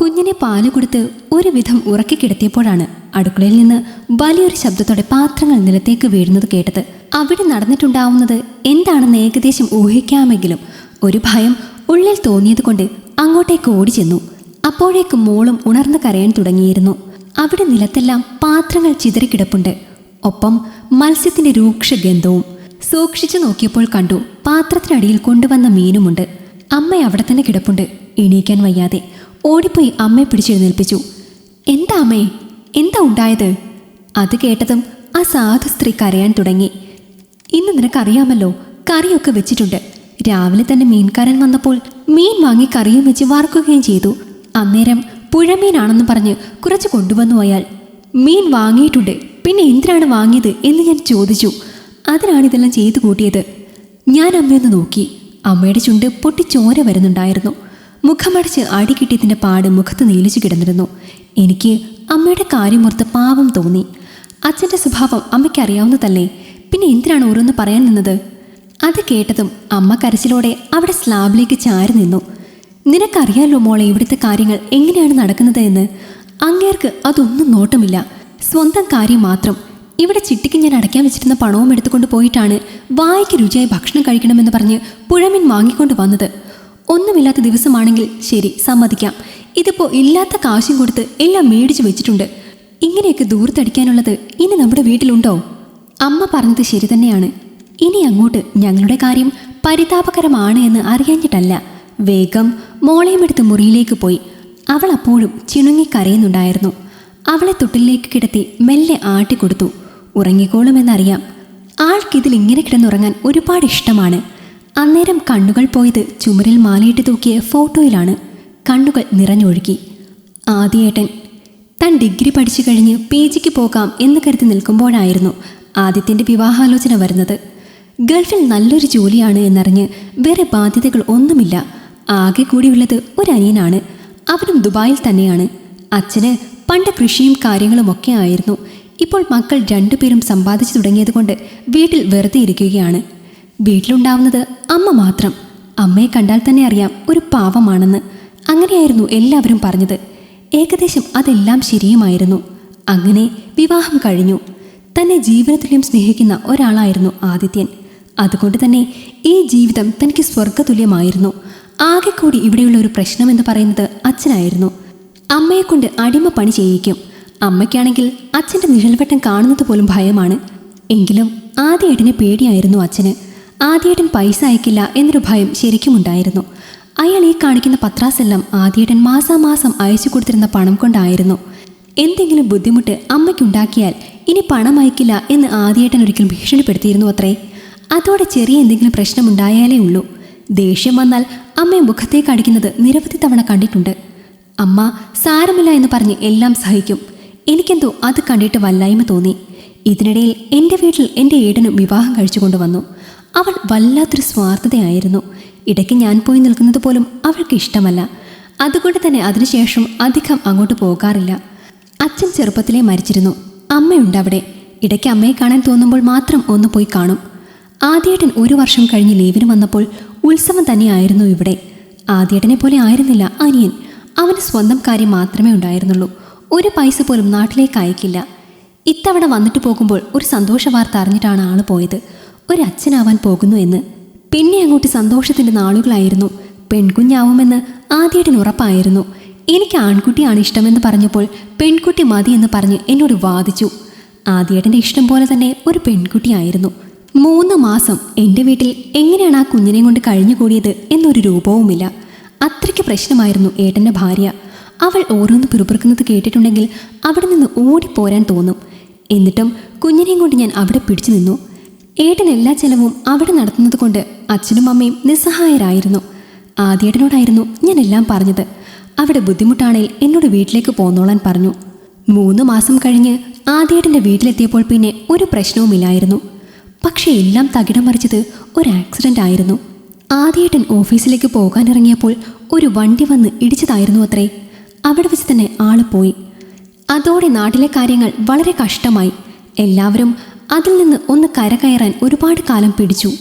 കുഞ്ഞിനെ പാൽ കൊടുത്ത് ഒരുവിധം ഉറക്കി കിടത്തിയപ്പോഴാണ് അടുക്കളയിൽ നിന്ന് വലിയൊരു ശബ്ദത്തോടെ പാത്രങ്ങൾ നിലത്തേക്ക് വീഴുന്നത് കേട്ടത്. അവിടെ നടന്നിട്ടുണ്ടാവുന്നത് എന്താണെന്ന് ഏകദേശം ഊഹിക്കാമെങ്കിലും ഒരു ഭയം ഉള്ളിൽ തോന്നിയതുകൊണ്ട് അങ്ങോട്ടേക്ക് ഓടി ചെന്നു അപ്പോഴേക്ക് മോളും ഉണർന്ന് കരയാൻ തുടങ്ങിയിരുന്നു. അവിടെ നിലത്തെല്ലാം പാത്രങ്ങൾ ചിതറിക്കിടപ്പുണ്ട് ഒപ്പം മത്സ്യത്തിന്റെ രൂക്ഷ ഗന്ധവും. സൂക്ഷിച്ചു നോക്കിയപ്പോൾ കണ്ടു പാത്രത്തിനടിയിൽ കൊണ്ടുവന്ന മീനുമുണ്ട്. അമ്മ അവിടെ തന്നെ കിടപ്പുണ്ട്. എണീക്കാൻ വയ്യാതെ ഓടിപ്പോയി അമ്മയെ പിടിച്ചെഴുന്നേൽപ്പിച്ചു. എന്താ അമ്മേ? എന്താ ഉണ്ടായത്? അത് കേട്ടതും ആ സാധു സ്ത്രീ കരയാൻ തുടങ്ങി. ഇന്ന് നിനക്കറിയാമല്ലോ കറിയൊക്കെ വെച്ചിട്ടുണ്ട്. രാവിലെ തന്നെ മീൻകാരൻ വന്നപ്പോൾ മീൻ വാങ്ങി കറിയും വെച്ച് വറുക്കുകയും ചെയ്തു. അന്നേരം പുഴമീനാണെന്ന് പറഞ്ഞ് കുറച്ച് കൊണ്ടുവന്നു അയാൾ. മീൻ വാങ്ങിയിട്ടുണ്ട് പിന്നെ എന്തിനാണ് വാങ്ങിയത് എന്ന് ഞാൻ ചോദിച്ചു. അതിനാണ് ഇതെല്ലാം ചെയ്തു കൂട്ടിയത്. ഞാൻ അമ്മയൊന്ന് നോക്കി. അമ്മയുടെ ചുണ്ട് പൊട്ടി ചോര വരുന്നുണ്ടായിരുന്നു. മുഖമടച്ച് അടി കിട്ടിയതിന്റെ പാട് മുഖത്ത് നീലിച്ചു കിടന്നിരുന്നു. എനിക്ക് അമ്മയുടെ കാര്യമോർത്ത് പാവം തോന്നി. അച്ഛന്റെ സ്വഭാവം അമ്മയ്ക്ക് അറിയാവുന്നതല്ലേ? പിന്നെ എന്തിനാണ് ഓരോന്ന് പറയാൻ നിന്നത്? അത് കേട്ടതും അമ്മ കരച്ചിലോടെ അവിടെ സ്ലാബിലേക്ക് ചാരി നിന്നു. നിനക്കറിയാലോ മോളെ ഇവിടുത്തെ കാര്യങ്ങൾ എങ്ങനെയാണ് നടക്കുന്നത് എന്ന്? അങ്ങേർക്ക് അതൊന്നും നോട്ടമില്ല. സ്വന്തം കാര്യം മാത്രം. ഇവിടെ ചിട്ടിക്ക് ഞാൻ അടയ്ക്കാൻ വെച്ചിരുന്ന പണവും എടുത്തുകൊണ്ട് പോയിട്ടാണ് വായിക്ക് രുചിയായി ഭക്ഷണം കഴിക്കണമെന്ന് പറഞ്ഞ് പുഴമീൻ വാങ്ങിക്കൊണ്ട് വന്നത്. ഒന്നുമില്ലാത്ത ദിവസമാണെങ്കിൽ ശരി സമ്മതിക്കാം. ഇതിപ്പോ ഇല്ലാത്ത കാശും കൊടുത്ത് എല്ലാം മേടിച്ചു വെച്ചിട്ടുണ്ട്. ഇങ്ങനെയൊക്കെ ദൂരത്തടിക്കാനുള്ളത് ഇനി നമ്മുടെ വീട്ടിലുണ്ടോ? അമ്മ പറഞ്ഞത് ശരി തന്നെയാണ്. ഇനി അങ്ങോട്ട് ഞങ്ങളുടെ കാര്യം പരിതാപകരമാണ് എന്ന് അറിയാഞ്ഞിട്ടല്ല. വേഗം മോളെയും എടുത്ത് മുറിയിലേക്ക് പോയി. അവൾ അപ്പോഴും ചിണുങ്ങി കരയുന്നുണ്ടായിരുന്നു. അവളെ തൊട്ടിലേക്ക് കിടത്തി മെല്ലെ ആട്ടിക്കൊടുത്തു. ഉറങ്ങിക്കോളുമെന്നറിയാം. ആൾക്കിതിൽ ഇങ്ങനെ കിടന്നുറങ്ങാൻ ഒരുപാട് ഇഷ്ടമാണ്. അന്നേരം കണ്ണുകൾ പോയത് ചുമരിൽ മാലയിട്ട് തൂക്കിയ ഫോട്ടോയിലാണ്. കണ്ണുകൾ നിറഞ്ഞൊഴുകി. ആദ്യേട്ടൻ താൻ ഡിഗ്രി പഠിച്ചു കഴിഞ്ഞ് പി ജിക്ക് പോകാം എന്ന് കരുതി നിൽക്കുമ്പോഴായിരുന്നു ആദ്യത്തിന്റെ വിവാഹാലോചന വരുന്നത്. ഗൾഫിൽ നല്ലൊരു ജോലിയാണ് എന്നറിഞ്ഞ് വേറെ ബാധ്യതകൾ ഒന്നുമില്ല. ആകെ കൂടിയുള്ളത് ഒരു അനിയനാണ്. അവനും ദുബായിൽ തന്നെയാണ്. അച്ഛന് പണ്ട് കൃഷിയും കാര്യങ്ങളുമൊക്കെ ആയിരുന്നു. ഇപ്പോൾ മക്കൾ രണ്ടുപേരും സമ്പാദിച്ചു തുടങ്ങിയതുകൊണ്ട് വീട്ടിൽ വെറുതെ ഇരിക്കുകയാണ്. വീട്ടിലുണ്ടാവുന്നത് അമ്മ മാത്രം. അമ്മയെ കണ്ടാൽ തന്നെ അറിയാം ഒരു പാവമാണെന്ന്. അങ്ങനെയായിരുന്നു എല്ലാവരും പറഞ്ഞത്. ഏകദേശം അതെല്ലാം ശരിയുമായിരുന്നു. അങ്ങനെ വിവാഹം കഴിഞ്ഞു. തന്നെ ജീവിതത്തിലും സ്നേഹിക്കുന്ന ഒരാളായിരുന്നു ആദിത്യൻ. അതുകൊണ്ട് തന്നെ ഈ ജീവിതം തനിക്ക് സ്വർഗതുല്യമായിരുന്നു ആകെ കൂടി ഇവിടെയുള്ള ഒരു പ്രശ്നം എന്ന് പറയുന്നത് അച്ഛനായിരുന്നു. അമ്മയെക്കൊണ്ട് അടിമ പണി ചെയ്യിക്കും. അമ്മയ്ക്കാണെങ്കിൽ അച്ഛന്റെ നിഴൽവട്ടം കാണുന്നത് പോലും ഭയമാണ്. എങ്കിലും ആദ്യ ആദ്യേട്ടനെ പേടിയായിരുന്നു അച്ഛന്. ആദ്യേട്ടൻ പൈസ അയക്കില്ല എന്നൊരു ഭയം ശരിക്കും ഉണ്ടായിരുന്നു. അയാൾ ഈ കാണിക്കുന്ന പത്രാസെല്ലാം ആദ്യേട്ടൻ മാസാമാസം അയച്ചു കൊടുത്തിരുന്ന പണം കൊണ്ടായിരുന്നു. എന്തെങ്കിലും ബുദ്ധിമുട്ട് അമ്മയ്ക്കുണ്ടാക്കിയാൽ ഇനി പണം അയക്കില്ല എന്ന് ആദ്യേട്ടൻ ഒരിക്കലും ഭീഷണിപ്പെടുത്തിയിരുന്നു അത്രേ. അതോടെ ചെറിയ എന്തെങ്കിലും പ്രശ്നമുണ്ടായാലേ ഉള്ളൂ. ദേഷ്യം വന്നാൽ അമ്മയെ മുഖത്തേക്ക് അടിക്കുന്നത് നിരവധി തവണ കണ്ടിട്ടുണ്ട്. അമ്മ സാരമില്ല എന്ന് പറഞ്ഞ് എല്ലാം സഹിക്കും. എനിക്കെന്തോ അത് കണ്ടിട്ട് വല്ലായ്മ തോന്നി. ഇതിനിടയിൽ എന്റെ വീട്ടിൽ എന്റെ ഏടനും വിവാഹം കഴിച്ചു കൊണ്ടുവന്നു അവൾ വല്ലാത്തൊരു സ്വാർത്ഥതയായിരുന്നു. ഇടയ്ക്ക് ഞാൻ പോയി നിൽക്കുന്നത് പോലും അവൾക്ക് ഇഷ്ടമല്ല. അതുകൊണ്ട് തന്നെ അതിനുശേഷം അധികം അങ്ങോട്ട് പോകാറില്ല. അച്ഛൻ ചെറുപ്പത്തിലേ മരിച്ചിരുന്നു. അമ്മയുണ്ട് അവിടെ. ഇടയ്ക്ക് അമ്മയെ കാണാൻ തോന്നുമ്പോൾ മാത്രം ഒന്ന് പോയി കാണും. ആദ്യേട്ടൻ ഒരു വർഷം കഴിഞ്ഞ് ലീവിന് വന്നപ്പോൾ ഉത്സവം തന്നെയായിരുന്നു ഇവിടെ. ആദ്യേട്ടനെ പോലെ ആയിരുന്നില്ല അനിയൻ. അവന് സ്വന്തം കാര്യം മാത്രമേ ഉണ്ടായിരുന്നുള്ളൂ. ഒരു പൈസ പോലും നാട്ടിലേക്ക് അയക്കില്ല. ഇത്തവണ വന്നിട്ട് പോകുമ്പോൾ ഒരു സന്തോഷ വാർത്ത അറിഞ്ഞിട്ടാണ് ആൾ പോയത്. ഒരു അച്ഛനാവാൻ പോകുന്നു എന്ന്. പിന്നെ അങ്ങോട്ട് സന്തോഷത്തിന്റെ നാളുകളായിരുന്നു. പെൺകുഞ്ഞാവുമെന്ന് ആദ്യേട്ടൻ ഉറപ്പായിരുന്നു. എനിക്ക് ആൺകുട്ടിയാണ് ഇഷ്ടമെന്ന് പറഞ്ഞപ്പോൾ പെൺകുട്ടി മതി എന്ന് പറഞ്ഞ് എന്നോട് വാദിച്ചു. ആദ്യേട്ടന്റെ ഇഷ്ടം പോലെ തന്നെ ഒരു പെൺകുട്ടിയായിരുന്നു. മൂന്ന് മാസം എന്റെ വീട്ടിൽ എങ്ങനെയാണ് ആ കുഞ്ഞിനെ കൊണ്ട് കഴിഞ്ഞുകൂടിയത് എന്നൊരു രൂപവുമില്ല. അത്രയ്ക്ക് പ്രശ്നമായിരുന്നു ഏട്ടന്റെ ഭാര്യ. അവൾ ഓരോന്ന് പിറുപിറുക്കുന്നത് കേട്ടിട്ടുണ്ടെങ്കിൽ അവിടെ നിന്ന് ഓടിപ്പോരാൻ തോന്നും. എന്നിട്ടും കുഞ്ഞിനെയും കൊണ്ട് ഞാൻ അവിടെ പിടിച്ചു നിന്നു. ഏട്ടൻ എല്ലാ ചെലവും അവിടെ നടത്തുന്നത് കൊണ്ട് അച്ഛനും അമ്മയും നിസ്സഹായരായിരുന്നു. ആദ്യേട്ടനോടായിരുന്നു ഞാൻ എല്ലാം പറഞ്ഞത്. അവിടെ ബുദ്ധിമുട്ടാണേൽ എന്നോട് വീട്ടിലേക്ക് പോന്നോളാൻ പറഞ്ഞു. മൂന്ന് മാസം കഴിഞ്ഞ് ആദ്യേട്ടന്റെ വീട്ടിലെത്തിയപ്പോൾ പിന്നെ ഒരു പ്രശ്നവുമില്ലായിരുന്നു പക്ഷേ എല്ലാം തകിടം മറിച്ചത് ഒരു ആക്സിഡന്റ് ആയിരുന്നു. ആദ്യേട്ടൻ ഓഫീസിലേക്ക് പോകാനിറങ്ങിയപ്പോൾ ഒരു വണ്ടി വന്ന് ഇടിച്ചതായിരുന്നു അത്രേ. അവിടെ വെച്ച് തന്നെ ആൾ പോയി. അതോടെ നാട്ടിലെ കാര്യങ്ങൾ വളരെ കഷ്ടമായി. എല്ലാവരും അതിൽ നിന്ന് ഒന്ന് കരകയറാൻ ഒരുപാട് കാലം പിടിച്ചു.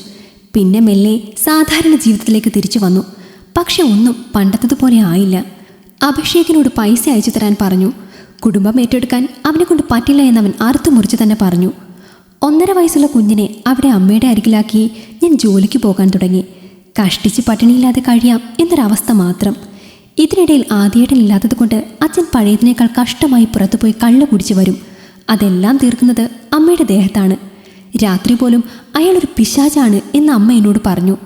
പിന്നെ മെല്ലെ സാധാരണ ജീവിതത്തിലേക്ക് തിരിച്ചു വന്നു. പക്ഷെ ഒന്നും പണ്ടത്തതുപോലെ ആയില്ല. അഭിഷേകിനോട് പൈസ അയച്ചു തരാൻ പറഞ്ഞു. കുടുംബം ഏറ്റെടുക്കാൻ അവനെ കൊണ്ട് പറ്റില്ല എന്നവൻ അറുത്തു മുറിച്ച് തന്നെ പറഞ്ഞു. ഒന്നര വയസ്സുള്ള കുഞ്ഞിനെ അവിടെ അമ്മയുടെ അരികിലാക്കി ഞാൻ ജോലിക്ക് പോകാൻ തുടങ്ങി. കഷ്ടിച്ച് പട്ടിണിയില്ലാതെ കഴിയാം എന്നൊരവസ്ഥ മാത്രം. ഇതിനിടയിൽ ആദ്യേട്ടനില്ലാത്തത് കൊണ്ട് അച്ഛൻ പഴയതിനേക്കാൾ കഷ്ടമായി പുറത്തുപോയി കള്ളു കുടിച്ചു വരും. അതെല്ലാം തീർക്കുന്നത് അമ്മയുടെ ദേഹത്താണ്. രാത്രി പോലും അയാളൊരു പിശാചാണ് എന്ന് അമ്മ എന്നോട് പറഞ്ഞു.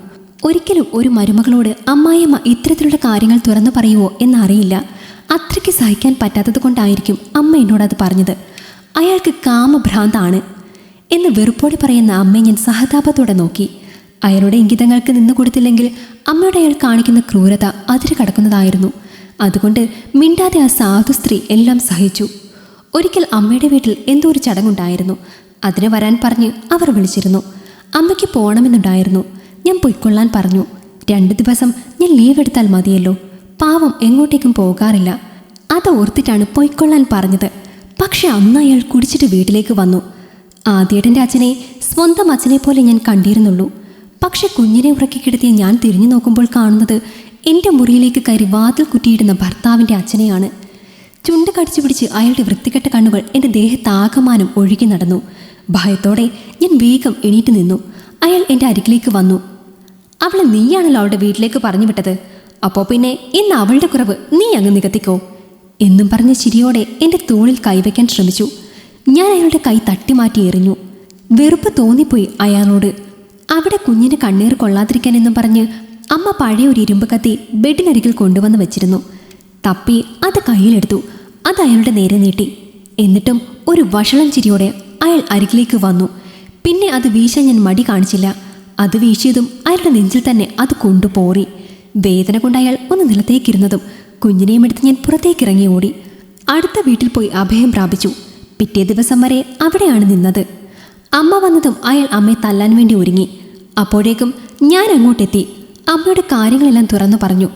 ഒരിക്കലും ഒരു മരുമകളോട് അമ്മായിയമ്മ ഇത്തരത്തിലുള്ള കാര്യങ്ങൾ തുറന്നു പറയുമോ എന്നറിയില്ല. അത്രയ്ക്ക് സഹിക്കാൻ പറ്റാത്തത് കൊണ്ടായിരിക്കും അമ്മ എന്നോടത് പറഞ്ഞത്. അയാൾക്ക് കാമഭ്രാന്താണ്. എന്ന് വെറുപ്പോടെ പറയുന്ന അമ്മയെ ഞാൻ സഹതാപത്തോടെ നോക്കി. അയാളുടെ ഇംഗിതങ്ങൾക്ക് നിന്നു കൊടുത്തില്ലെങ്കിൽ അമ്മയുടെ അയാൾ കാണിക്കുന്ന ക്രൂരത അതിര് കടക്കുന്നതായിരുന്നു. അതുകൊണ്ട് മിണ്ടാതെ ആ സാധു സ്ത്രീ എല്ലാം സഹിച്ചു. ഒരിക്കൽ അമ്മയുടെ വീട്ടിൽ എന്തോ ഒരു ചടങ്ങുണ്ടായിരുന്നു. അതിന് വരാൻ പറഞ്ഞ് അവർ വിളിച്ചിരുന്നു. അമ്മയ്ക്ക് പോകണമെന്നുണ്ടായിരുന്നു. ഞാൻ പൊയ്ക്കൊള്ളാൻ പറഞ്ഞു. രണ്ട് ദിവസം ഞാൻ ലീവ് എടുത്താൽ മതിയല്ലോ. പാവം എങ്ങോട്ടേക്കും പോകാറില്ല. അത് ഓർത്തിട്ടാണ് പൊയ്ക്കൊള്ളാൻ പറഞ്ഞത്. പക്ഷെ അന്ന് അയാൾ കുടിച്ചിട്ട് വീട്ടിലേക്ക് വന്നു. ആദ്യേട്ടന്റെ അച്ഛനെ സ്വന്തം അച്ഛനെ പോലെ ഞാൻ കണ്ടിരുന്നുള്ളൂ. പക്ഷെ കുഞ്ഞിനെ ഉറക്കിക്കിടത്തിയ ഞാൻ തിരിഞ്ഞു നോക്കുമ്പോൾ കാണുന്നത് എന്റെ മുറിയിലേക്ക് കയറി വാതിൽ കുറ്റിയിടുന്ന ഭർത്താവിന്റെ അച്ഛനെയാണ്. ചുണ്ട് കടിച്ചു പിടിച്ച് അയാളുടെ വൃത്തികെട്ട കണ്ണുകൾ എന്റെ ദേഹത്താകമാനം ഒഴുകി നടന്നു. ഭയത്തോടെ ഞാൻ വേഗം എണീറ്റ് നിന്നു. അയാൾ എന്റെ അരികിലേക്ക് വന്നു. അവളെ നീയാണല്ലോ അവളുടെ വീട്ടിലേക്ക് പറഞ്ഞു വിട്ടത്. അപ്പോൾ പിന്നെ ഇന്ന് അവളുടെ കുറവ് നീ അങ്ങ് നികത്തിക്കോ? എന്നും പറഞ്ഞ ചിരിയോടെ എന്റെ തോളിൽ കൈവയ്ക്കാൻ ശ്രമിച്ചു. ഞാൻ അയാളുടെ കൈ തട്ടിമാറ്റി എറിഞ്ഞു. വെറുപ്പ് തോന്നിപ്പോയി അയാളോട്. അവിടെ കുഞ്ഞിന് കണ്ണീർ കൊള്ളാതിരിക്കാൻ എന്നും പറഞ്ഞ് അമ്മ പഴയ ഒരു ഇരുമ്പ് കത്തി ബെഡിനരികിൽ കൊണ്ടുവന്ന് വെച്ചിരുന്നു. തപ്പി അത് കയ്യിലെടുത്തു. അത് അയാളുടെ നേരെ നീട്ടി. എന്നിട്ടും ഒരു വഷളം ചിരിയോടെ അയാൾ അരികിലേക്ക് വന്നു. പിന്നെ അത് വീശാൻ ഞാൻ മടി കാണിച്ചില്ല. അത് വീശിയതും അയാളുടെ നെഞ്ചിൽ തന്നെ അത് കൊണ്ടുപോറി. വേദന കൊണ്ട് അയാൾ ഒന്ന് നിലത്തേക്കിരുന്നതും കുഞ്ഞിനെയും എടുത്ത് ഞാൻ പുറത്തേക്ക് ഇറങ്ങി ഓടി. അടുത്ത വീട്ടിൽ പോയി അഭയം പ്രാപിച്ചു. പിറ്റേ ദിവസം വരെ അവിടെയാണ് നിന്നത്. അമ്മ വന്നതും അയാൾ അമ്മയെ തല്ലാൻ വേണ്ടി ഒരുങ്ങി. അപ്പോഴേക്കും ഞാൻ അങ്ങോട്ടെത്തി. അമ്മയുടെ കാര്യങ്ങളെല്ലാം തുറന്നു പറഞ്ഞു.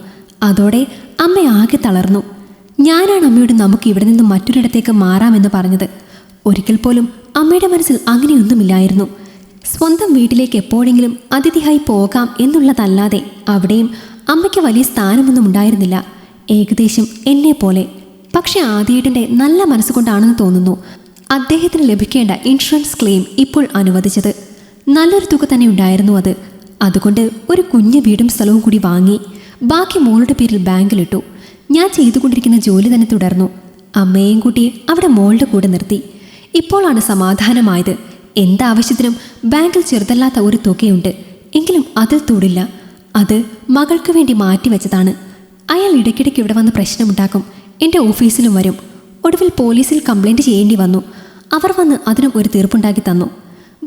അതോടെ അമ്മ ആകെ തളർന്നു. ഞാനാണ് അമ്മയോട് നമുക്ക് ഇവിടെ നിന്ന് മറ്റൊരിടത്തേക്ക് മാറാമെന്ന് പറഞ്ഞത്. ഒരിക്കൽ പോലും അമ്മയുടെ മനസ്സിൽ അങ്ങനെയൊന്നുമില്ലായിരുന്നു. സ്വന്തം വീട്ടിലേക്ക് എപ്പോഴെങ്കിലും അതിഥിയായി പോകാം എന്നുള്ളതല്ലാതെ അവിടെയും അമ്മയ്ക്ക് വലിയ സ്ഥാനമൊന്നും ഉണ്ടായിരുന്നില്ല. ഏകദേശം എന്നെ പോലെ. പക്ഷെ ആദ്യേട്ടന്റെ നല്ല മനസ്സുകൊണ്ടാണെന്ന് തോന്നുന്നു. അദ്ദേഹത്തിന് ലഭിക്കേണ്ട ഇൻഷുറൻസ് ക്ലെയിം ഇപ്പോൾ അനുവദിച്ചത്. നല്ലൊരു തുക തന്നെ ഉണ്ടായിരുന്നു അത്. അതുകൊണ്ട് ഒരു കുഞ്ഞു വീടും സ്ഥലവും കൂടി വാങ്ങി ബാക്കി മോളുടെ പേരിൽ ബാങ്കിലിട്ടു. ഞാൻ ചെയ്തുകൊണ്ടിരിക്കുന്ന ജോലി തന്നെ തുടർന്നു. അമ്മയെയും കൂട്ടി അവിടെ മോളുടെ കൂടെ നിർത്തി. ഇപ്പോഴാണ് സമാധാനമായത്. എന്താവശ്യത്തിനും ബാങ്കിൽ ചെറുതല്ലാത്ത ഒരു തുകയുണ്ട്. എങ്കിലും അതിൽ തൊടില്ല. അത് മകൾക്ക് വേണ്ടി മാറ്റിവെച്ചതാണ് അയാൾ ഇടയ്ക്കിടയ്ക്ക് ഇവിടെ വന്ന് പ്രശ്നമുണ്ടാക്കും. എന്റെ ഓഫീസിലും വരും. ഒടുവിൽ പോലീസിൽ കംപ്ലൈന്റ് ചെയ്യേണ്ടി വന്നു. അവർ വന്ന് അതിനും ഒരു തീർപ്പുണ്ടാക്കി തന്നു.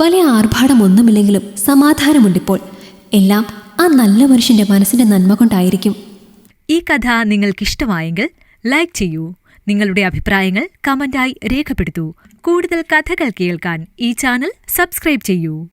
വലിയ ആർഭാടമൊന്നുമില്ലെങ്കിലും സമാധാനമുണ്ടിപ്പോൾ. എല്ലാം ആ നല്ല മനുഷ്യന്റെ മനസ്സിന്റെ നന്മ കൊണ്ടായിരിക്കും. ഈ കഥ നിങ്ങൾക്കിഷ്ടമായെങ്കിൽ ലൈക്ക് ചെയ്യൂ. നിങ്ങളുടെ അഭിപ്രായങ്ങൾ കമന്റായി രേഖപ്പെടുത്തൂ. കൂടുതൽ കഥകൾ കേൾക്കാൻ ഈ ചാനൽ സബ്സ്ക്രൈബ് ചെയ്യൂ.